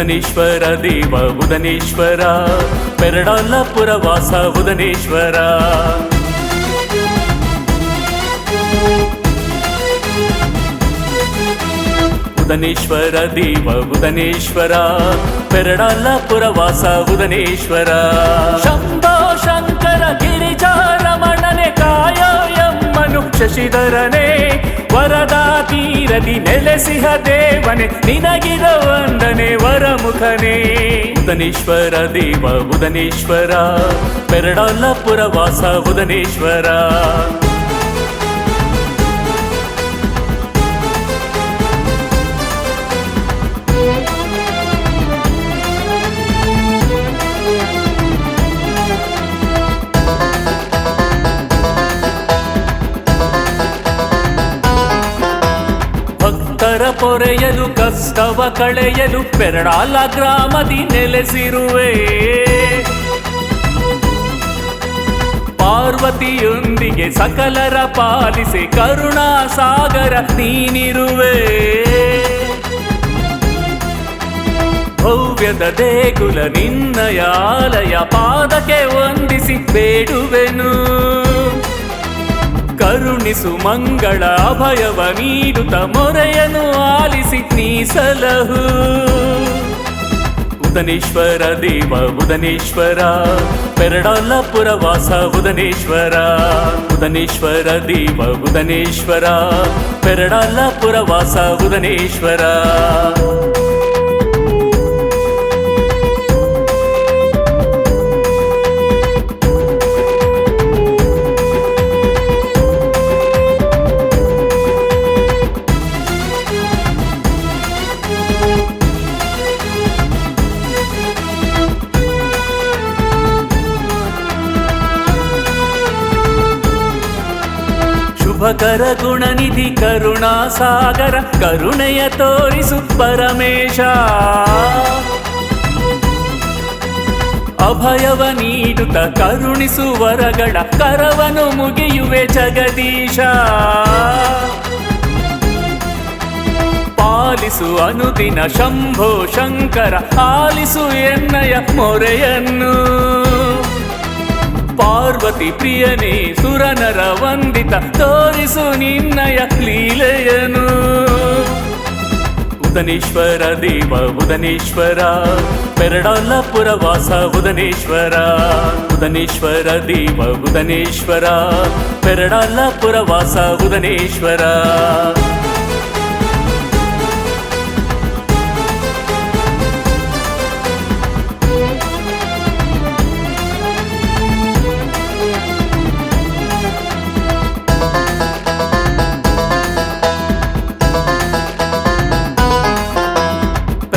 ಬುಧನೇಶ್ವರ ದೇವ ಬುಧನೇಶ್ವರ ಪೆರಡಾಲಪುರ ವಾಸ ಬುಧನೇಶ್ವರ ಬುಧನೇಶ್ವರ ದೇವ ಬುಧನೇಶ್ವರ ಪೆರಡಾಲಪುರ ವಾಸ ಬುಧನೇಶ್ವರ ಶಂಭೋ ಶಂಕರ ಗಿರಿಜಾರಮಣನೆ ಕಾಯೋ ಎಮ್ಮನು ಶಶಿಧರನೇ ವರದಾ ತೀರದಿ ನೆಲೆಸಿಹ ದೇವನೆ ನಿನಗಿದ ವಂದನೆ ವರಮುಖನೇ ಬುಧನೇಶ್ವರ ದೇವ ಬುಧನೇಶ್ವರ ಪೆರಡಾಲಪುರ ವಾಸ ಬುಧನೇಶ್ವರ ಭಕ್ತರ ಪೊರೆಯಲು ಕಷ್ಟವ ಕಳೆಯಲು, ಪೆರಡಾಲ ಗ್ರಾಮದಿ ನೆಲೆಸಿರುವೆ. ಪಾರ್ವತಿಯೊಂದಿಗೆ ಸಕಲರ ಪಾಲಿಸಿ ಕರುಣಾ ಸಾಗರ ನೀನಿರುವೆ. ಭವ್ಯದ ದೇಗುಲ ನಿನ್ನಯಾಲಯ ಪಾದಕ್ಕೆ ವಂದಿಸಿ ಬೇಡುವೆನು. ಕರುಣಿಸು ಮಂಗಳ ಅಭಯವ ನೀಡುತ್ತ ಮೊರೆಯನ್ನು ಆಲಿಸಿ ನೀಸಲಹು ಬುಧನೇಶ್ವರ ದೇವ ಬುಧನೇಶ್ವರ ಪೆರಡಾಲಪುರ ವಾಸ ಬುಧನೇಶ್ವರ ಬುಧನೇಶ್ವರ ದೇವ ಬುಧನೇಶ್ವರ ಪೆರಡಾಲಪುರ ವಾಸ ಶುಭಕರ ಗುಣನಿಧಿ ಕರುಣಾ ಸಾಗರ ಕರುಣೆಯ ತೋರಿಸು ಪರಮೇಶ. ಅಭಯವ ನೀಡುತ್ತ ಕರುಣಿಸುವರಗಳ ಕರವನು ಮುಗಿಯುವೆ ಜಗದೀಶ. ಪಾಲಿಸು ಅನುದಿನ ಶಂಭೋ ಶಂಕರ, ಆಲಿಸು ಎನ್ನಯ ಮೊರೆಯನ್ನು. ಪಾರ್ವತಿ ಪ್ರಿಯನೇ, ಸುರನರ ವಂದಿತ, ತೋರಿಸು ನಿನ್ನಯ ಲೀಲೆಯನು ಬುಧನೇಶ್ವರ ದೇವ ಬುಧನೇಶ್ವರ ಪೆರಡಾಲಪುರ ವಾಸ ಬುಧನೇಶ್ವರ ಬುಧನೇಶ್ವರ ದೇವ ಬುಧನೇಶ್ವರ ಪೆರಡಾಲಪುರ ವಾಸ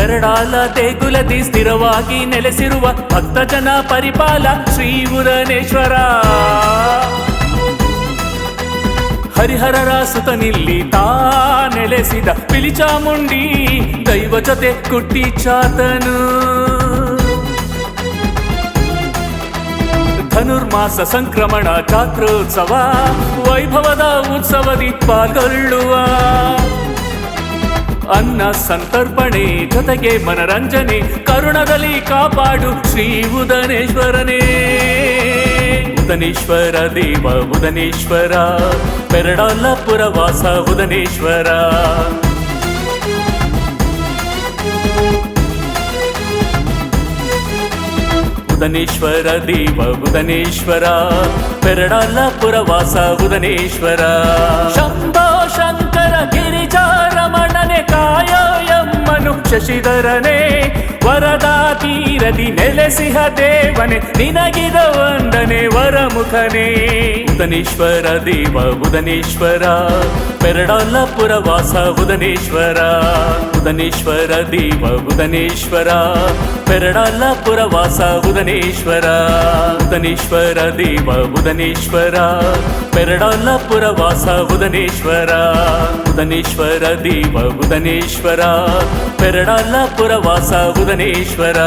ಪೆರಡಾಲ ದೇಗುಲದಿ ಸ್ಥಿರವಾಗಿ ನೆಲೆಸಿರುವ ಭಕ್ತ ಜನ ಪರಿಪಾಲ ಶ್ರೀ ಉರನೇಶ್ವರ ಹರಿಹರರ ಸುತನಿಲ್ಲಿ ತಾ ನೆಲೆಸಿದ ಪಿಲಿಚಾಮುಂಡಿ ದೈವ ಜೊತೆ ಕುಟ್ಟಿ ಚಾತನು. ಧನುರ್ಮಾಸ ಸಂಕ್ರಮಣ ಚಾತ್ರೋತ್ಸವ, ವೈಭವದ ಉತ್ಸವದಿ ಪಾಲ್ಗೊಳ್ಳುವ ಅನ್ನ ಸಂತರ್ಪಣೆ ಜೊತೆಗೆ ಮನರಂಜನೆ, ಕರುಣದಲ್ಲಿ ಕಾಪಾಡು ಶ್ರೀ ಉದನೇಶ್ವರನೇ. ಉದನೇಶ್ವರ ದೇವ, ಉದನೇಶ್ವರ. ಪೆರಡಲ್ಲಪುರ ವಾಸ, ಉದನೇಶ್ವರ. ಉದನೇಶ್ವರ ದೇವ, ಉದನೇಶ್ವರ. ಪೆರಡಲ್ಲಪುರ ವಾಸ, ಉದನೇಶ್ವರ. ಶಂಭೋ ಶಶಿಧರನೇ, ವರದಾ ತೀರದಿ ನೆಲೆಸಿಹ ದೇವನೆ, ನಿನಗಿದ ವಂದನೆ ವರಮುಖನೇ. ಬುಧನೇಶ್ವರ ದೇವ ಬುಧನೇಶ್ವರ ಪೆರಡಾಲಪುರ ವಾಸ ಬುಧನೇಶ್ವರ ಬುಧನೇಶ್ವರ ದೇವ ಬುಧನೇಶ್ವರ ಪೆರಡಾಲಪುರ ವಾಸ ಬುಧನೇಶ್ವರ ಬುಧನೇಶ್ವರ ದೇವ ಬುಧನೇಶ್ವರ ಪೆರಡಾಲಪುರ ವಾಸ ಬುಧನೇಶ್ವರ ಬುಧನೇಶ್ವರ ದೇವ ಬುಧನೇಶ್ವರ ಪೆರಡಾಲಪುರ ವಾಸ ಬುಧನೇಶ್ವರ